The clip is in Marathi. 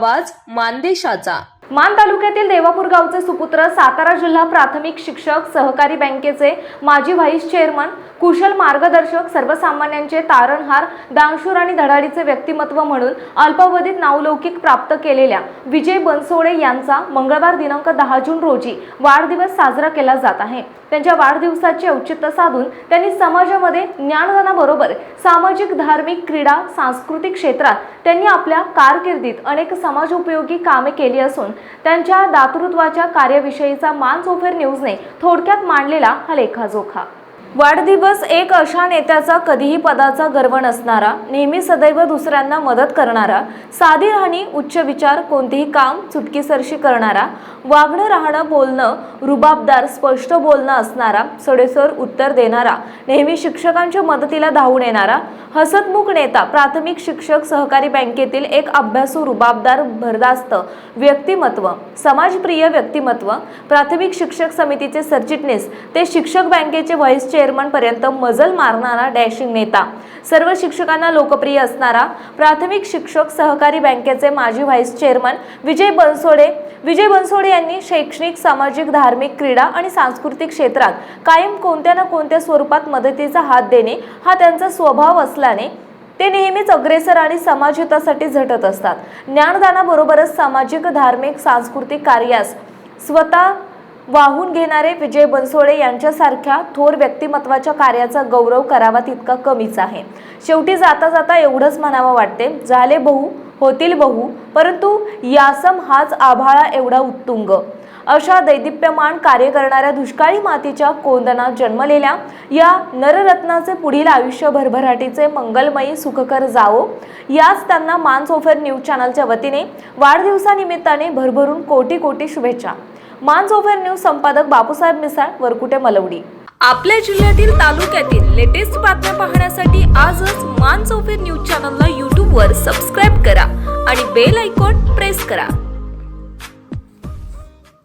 आवाज मानदेशाचा. मान तालुक्यातील देवापूर गावचे सुपुत्र सातारा जिल्हा प्राथमिक शिक्षक सहकारी बँकेचे माजी व्हाईस चेअरमन कुशल मार्गदर्शक सर्वसामान्यांचे तारणहार दानशूर आणि धडाडीचे व्यक्तिमत्व म्हणून अल्पावधीत नावलौकिक प्राप्त केलेल्या विजय बनसोडे यांचा मंगळवार दिनांक दहा जून रोजी वाढदिवस साजरा केला जात आहे. त्यांच्या वाढदिवसाचे औचित्य साधून त्यांनी समाजामध्ये ज्ञानदानाबरोबर सामाजिक धार्मिक क्रीडा सांस्कृतिक क्षेत्रात त्यांनी आपल्या कारकिर्दीत अनेक समाजोपयोगी कामे केली असून त्यांच्या दातृत्वाच्या कार्याविषयीचा मानसोफेर न्यूजने थोडक्यात मांडलेला हा लेखाजोखा. वाढदिवस एक अशा नेत्याचा कधीही पदाचा गर्व नसणारा नेहमी सदैव दुसऱ्यांना मदत करणारा साधी राहणी उच्च विचार कोणतेही काम चुटकीसरशी करणारा वागणं राहणं बोलणं रुबाबदार स्पष्ट बोलणं असणारा सडेसर उत्तर देणारा नेहमी शिक्षकांच्या मदतीला धावून येणारा हसतमुख नेता प्राथमिक शिक्षक सहकारी बँकेतील एक अभ्यासू रुबाबदार भरदास्त व्यक्तिमत्व समाजप्रिय व्यक्तिमत्व प्राथमिक शिक्षक समितीचे सरचिटणीस ते शिक्षक बँकेचे व्हाईस चेअरमनपर्यंत मजल मारणारा डॅशिंग नेता. सर्व शिक्षकांना लोकप्रिय असणारा प्राथमिक शिक्षक सहकारी बँकेचे माजी व्हाईस चेअरमन विजय बनसोडे. विजय बनसोडे यांनी शैक्षणिक सामाजिक धार्मिक क्रीडा आणि सांस्कृतिक क्षेत्रात कायम कोणत्या ना कोणत्या स्वरूपात मदतीचा हात देणे हा त्यांचा स्वभाव असल्याने ते नेहमीच अग्रेसर आणि समाजहितासाठी झटत असतात. ज्ञानदानाबरोबरच सामाजिक धार्मिक सांस्कृतिक कार्यास स्वतः वाहून घेणारे विजय बनसोडे यांच्यासारख्या थोर व्यक्तिमत्वाच्या कार्याचा गौरव करावा तितका कमीच आहे. शेवटी जाता जाता एवढंच म्हणावं वाटते झाले बहु होतील बहु परंतु यासम हाच आभाळा एवढा उत्तुंग अशा दैदिप्यमान कार्य करणाऱ्या दुष्काळी मातीच्या कोंदनात जन्मलेल्या या नररत्नाचे पुढील आयुष्य भरभराटीचे मंगलमयी सुखकर जावो याच त्यांना मानसोफर न्यूज चॅनलच्या वतीने वाढदिवसानिमित्ताने भरभरून कोटी कोटी शुभेच्छा. मानसोफर न्यूज संपादक बापूसाहेब मिसाळ वरकुटे मलवडी. आपल्या जिल्ह्यातील तालुक्यातील लेटेस्ट बातम्या पाहण्यासाठी आजच मान न्यूज चॅनलला यूट्यूबवर सबस्क्राईब करा आणि बेल आयकॉन प्रेस करा.